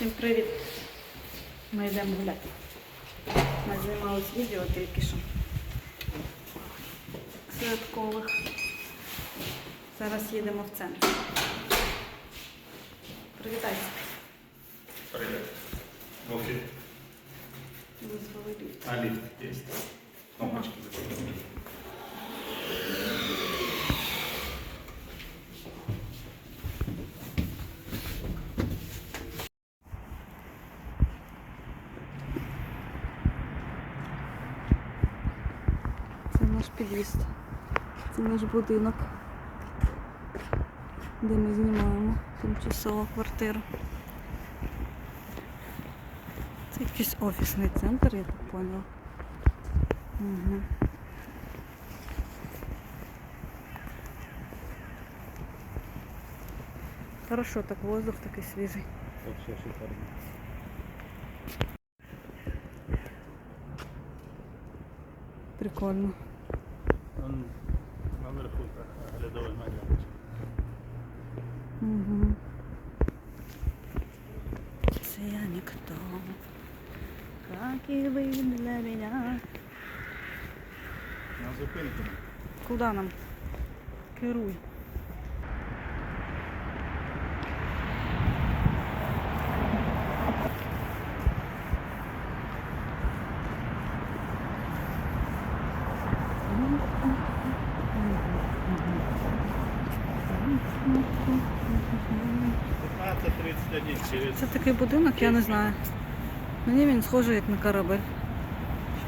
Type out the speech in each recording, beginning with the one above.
Всім привіт! Ми йдемо гуляти. Ми знімали відео тільки що. Святкових. Зараз їдемо в центр. Привітайся. Привет. В офис. Визвали ліфт. А лифт есть. Кнопочки закрыты. Це наш під'їзд. Це наш будинок, де ми знімаємо тимчасову квартиру. Це якийсь офісний центр, я так поняла. Угу. Хорошо, так воздух такий свіжий. Вообще шикарно. Прикольно. Куда нам? Керуй. Це такий будинок, я не знаю. Мені він схожий як на корабель.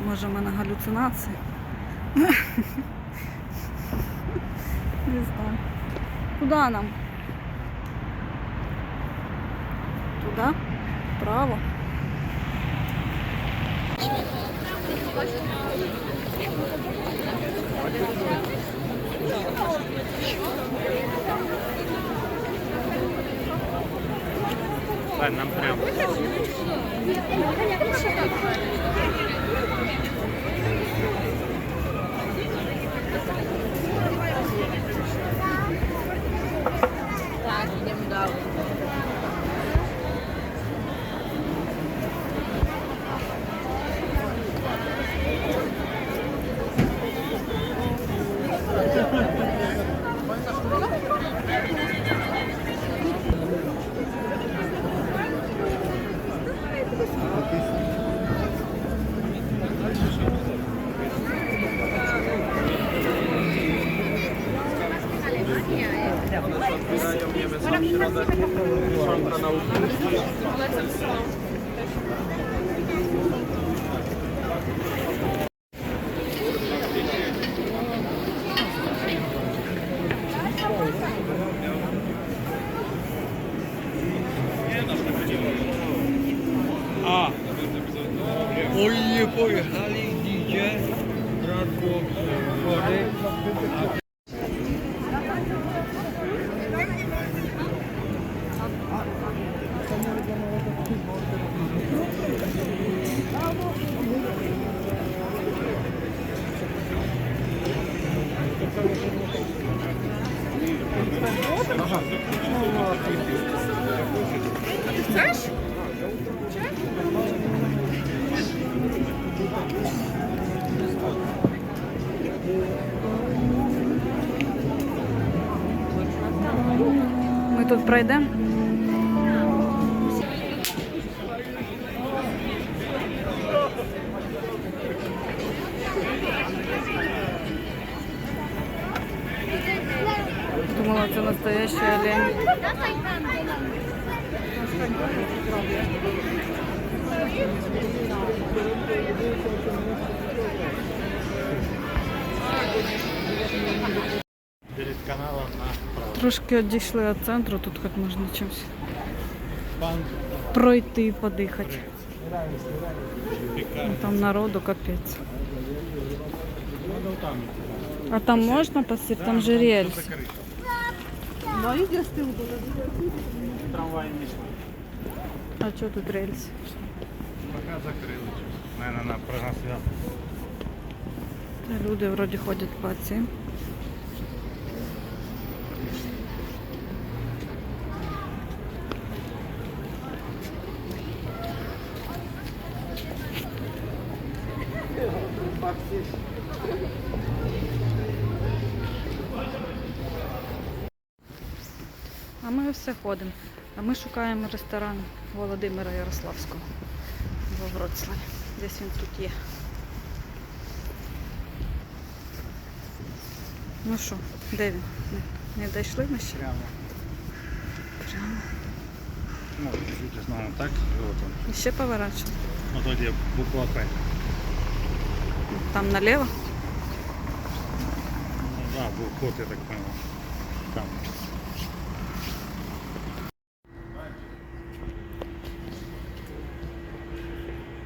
Може, в мене галюцинації. Не знаю. Куди нам? Туди? Право. Ладно, нам прямо. Oj, Ми тут пройдемо. Думала, це настоящий олень. Перед каналом направо. Трошки відійшли від центру, тут хоч можна чимось Пан пройти, подихати. Пикар. Ну, Там народу капець. Ну, там. А там можна посидіти? Там же рельс. Закрыто. Трамвай не йшли. А що тут рельс? Пока закрыли. Наверное, на прогнозвязку. Люди вроді ходять по цим. Все ходимо. А ми шукаємо ресторан Володимира Ярославського во Вроцлаві. Десь він тут є. Ну що, де він? Не, не дійшли ми ще? Прямо. Прямо. Ну, чуть знаю, так. І от. І ще поворачуємо. Ну тоді буква П. Там наліво. Ну да, був код, я так понял. Там.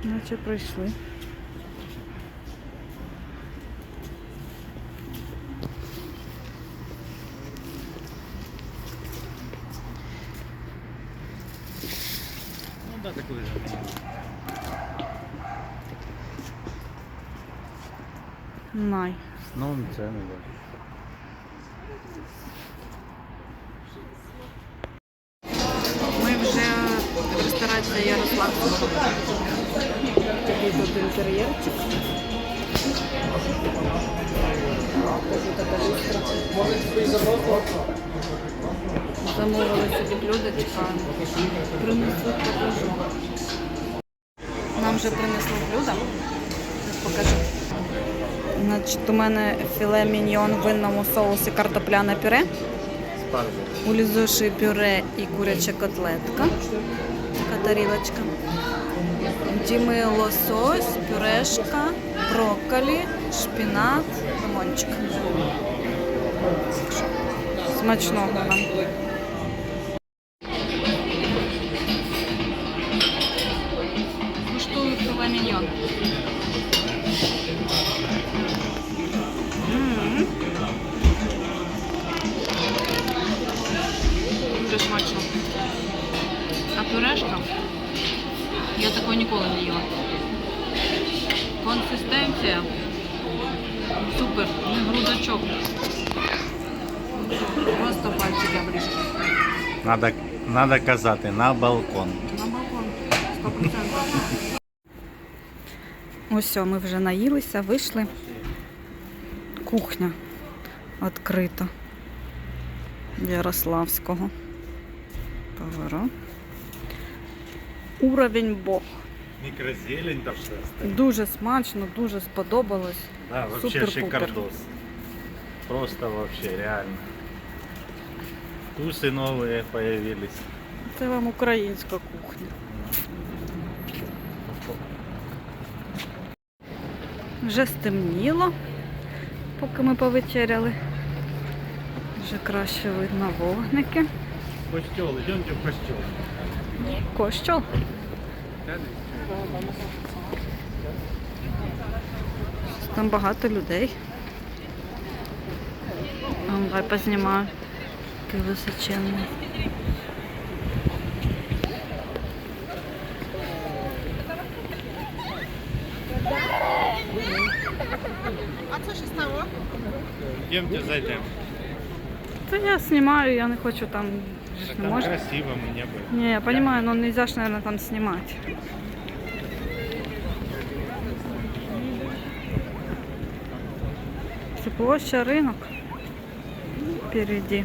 Наче прийшли. Ну да, такой же. Най. Ну, це не бачу. Тут інтер'єрчик. Замовили собі блюдо, чекаємо. Принесуть, покажу. Нам вже принесли блюдо. Покажу. Значить, у мене філе міньйон в винному соусі картопляне пюре. У пюре і куряча котлетка. Така тарілочка. Діми лосось, пюрешка, брокколі, шпінат, лимончик. Смачного нам. Надо, надо казати на балкон. На балкон. 100%. Ось, ми вже наїлися, вийшли. Кухня відкрита. Ярославського. Поворот. Уровень Бог. Мікрозелень там все. Дуже смачно, дуже сподобалось. Да, вообще шикардос. Просто вообще реально. Вкусы новые появились. Це вам українська кухня. Вже стемніло, поки ми повечеряли. Вже краще видно вогники. Костел, идемте в костел. Кощол. Там багато людей. Давай познімаю. Такий височенний. Идемте зайдем. Та я знімаю, я не хочу там. ж Не Там можна. красиво мне бы. Не, я понимаю, но нельзя ж, наверное, там снимать. Це площа ринок впереди.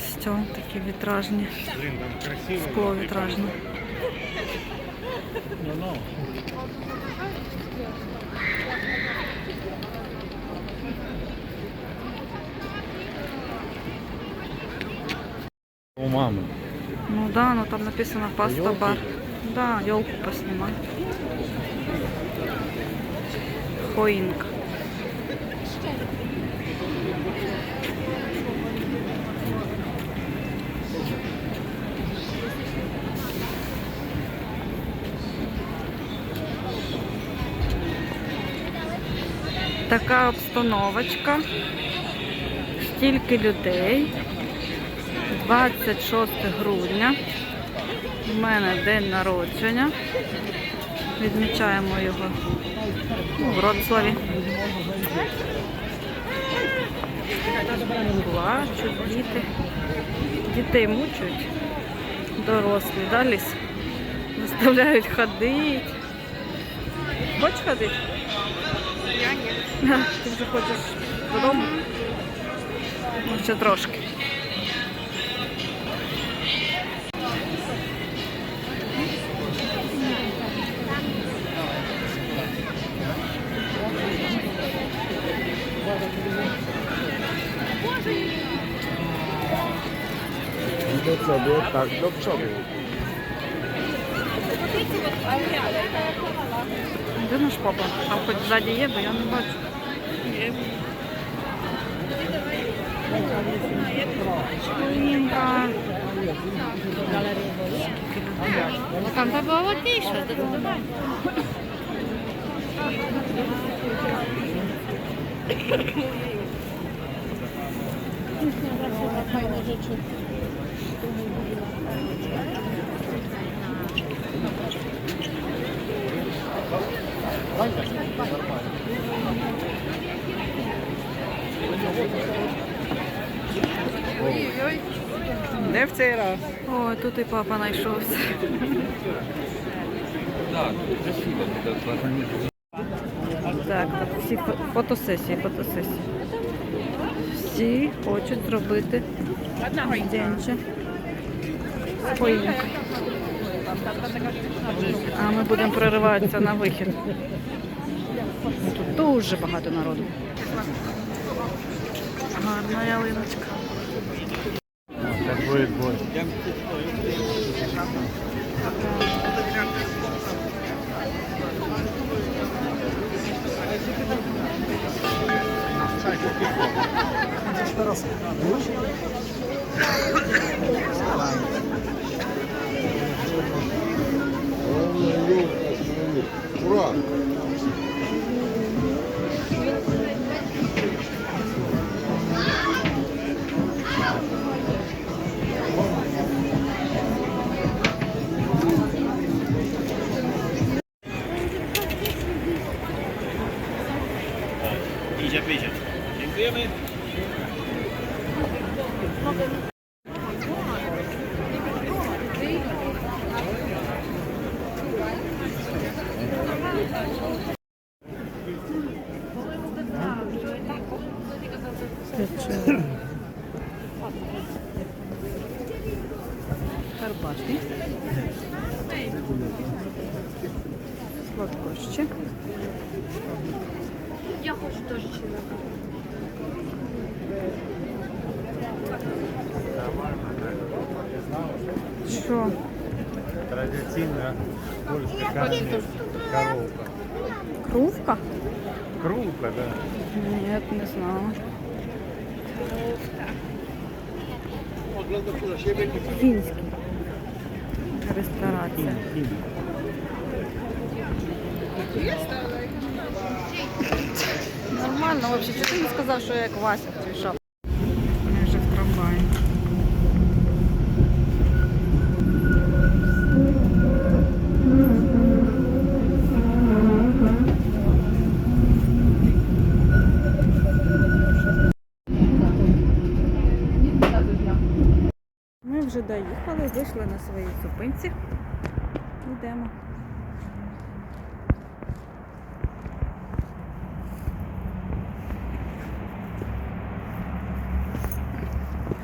Костюм такі вітражні, Блин, там красиво. скло вітражне. Ну, ну. У мамы. Ну да, ну там написано паста Ёлки бар. же. Да, елку поснимай. Хоинка. Така обстановочка. Стільки людей. 26 грудня. У мене день народження. Відмічаємо його у Вроцлаві. Плачуть діти. Дітей мучують. Дорослі, да, ліс? Заставляють ходити. Хочеш ходити? Я ні. Ти вже хочеш додому? Ну, ще трошки. Do przodu, tak, do przodu. Де наш папа? Там хоч ззаді є, бо я не бачу. Школінка. Там та zdecydowanie. Де в цей раз? О, тут і папа знайшовся. Так. Так, всі фотосесії, фотосесії. Всі хочуть зробити з поїмкою. А ми будемо прориватися на вихід. Тут дуже багато народу. Гарна ялиночка. Так будет бой. Карпатки. Сладкощі. Я хочу теж чилити. Що? Традиційна польська коровка. Крувка? Крупа, да. Нет, не знала. Фінський. Ресторація. Нормально, вообще. Чого ти не сказав, що я як Вася в цій шапці? Ми вже в трамваї. Ми вже доїхали, вийшли на своїй зупинці. Йдемо.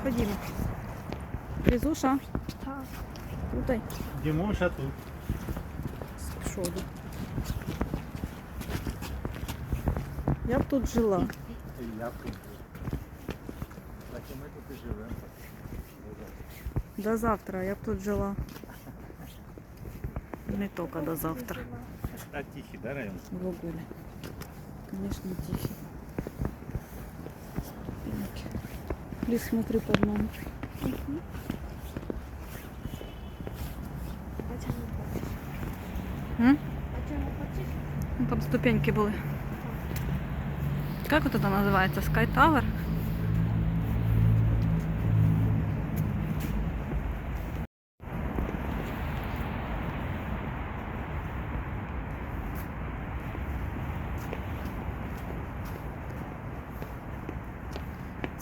Ходімо. Призуша. Так. Туди. Дімуша тут. Сходу. Я б тут жила. І я тут. Так і ми тут і живемо. До завтра я б тут жила. Не тільки до завтра. А тихий, да, район? В Огуле. Конечно, тихий. Лиз, смотри под нами. М? Ну, Там ступеньки були. Как вот это называется? Sky Tower?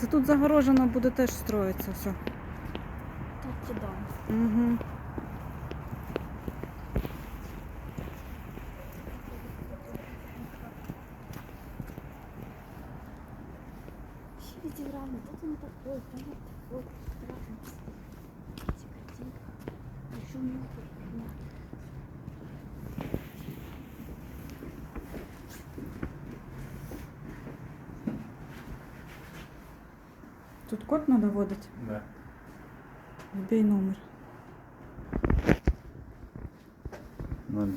Це тут загорожено буде теж строїться все. Тут туди. Угу. Тут код треба вводити. Да. Вбій номер.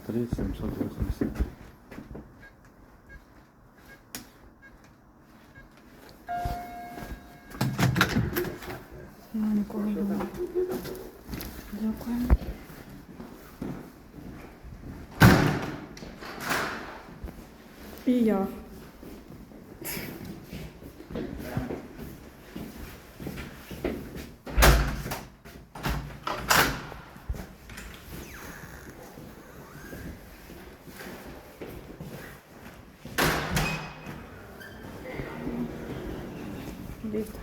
03 780.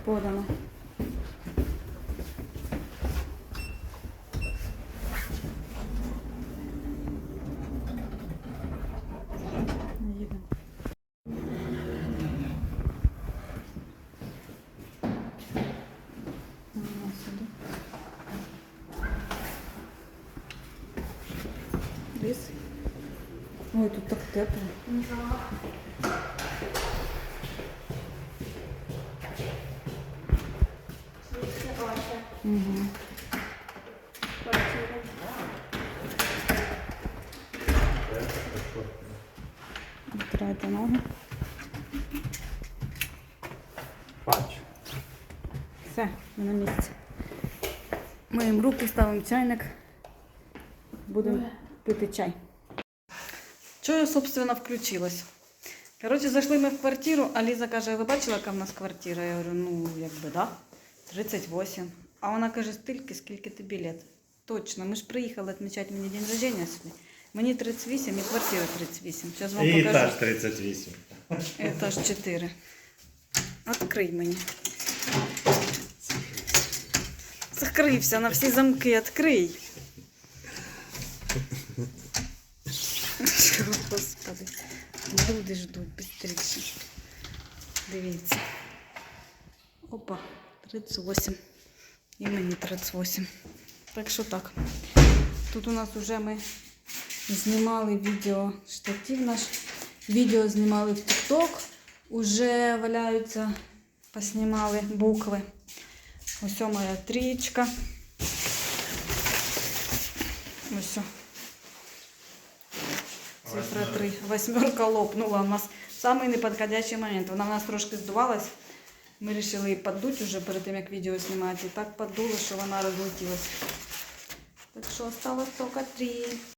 подано. Ой, тут так тепло. Угу. Втирайте ноги. Бач. Все, ми на місці. Миємо руки, ставимо чайник. Будемо пити чай. Чого я, собственно, включилась? Коротше, зайшли ми в квартиру, а Ліза каже, ви бачила, яка в нас квартира? Я говорю, ну, якби, да. 38. А вона каже, стільки, скільки тобі лет. Точно, ми ж приїхали відмічати мені день рождения сьогодні. Мені 38 і квартира 38. Зараз вам І покажу. етаж 38. Етаж 4. Открий мені. Закрився на всі замки, відкрий. Господи. Люди ждуть быстріше. Дивіться. Опа, 38. І мені 38. Так що так. Тут у нас вже ми знімали відео штатив наш. Відео знімали в TikTok. Уже валяються, поснімали букви. Ось о моя трічка. Ось. о. Цифра 3. Восьмерка лопнула у нас в самий неподходящий момент. Вона в нас трошки здувалась. Ми вирішили її поддуть уже перед тим, як відео знімати. Так поддуло, що вона розлетілась. Так що осталось тільки три.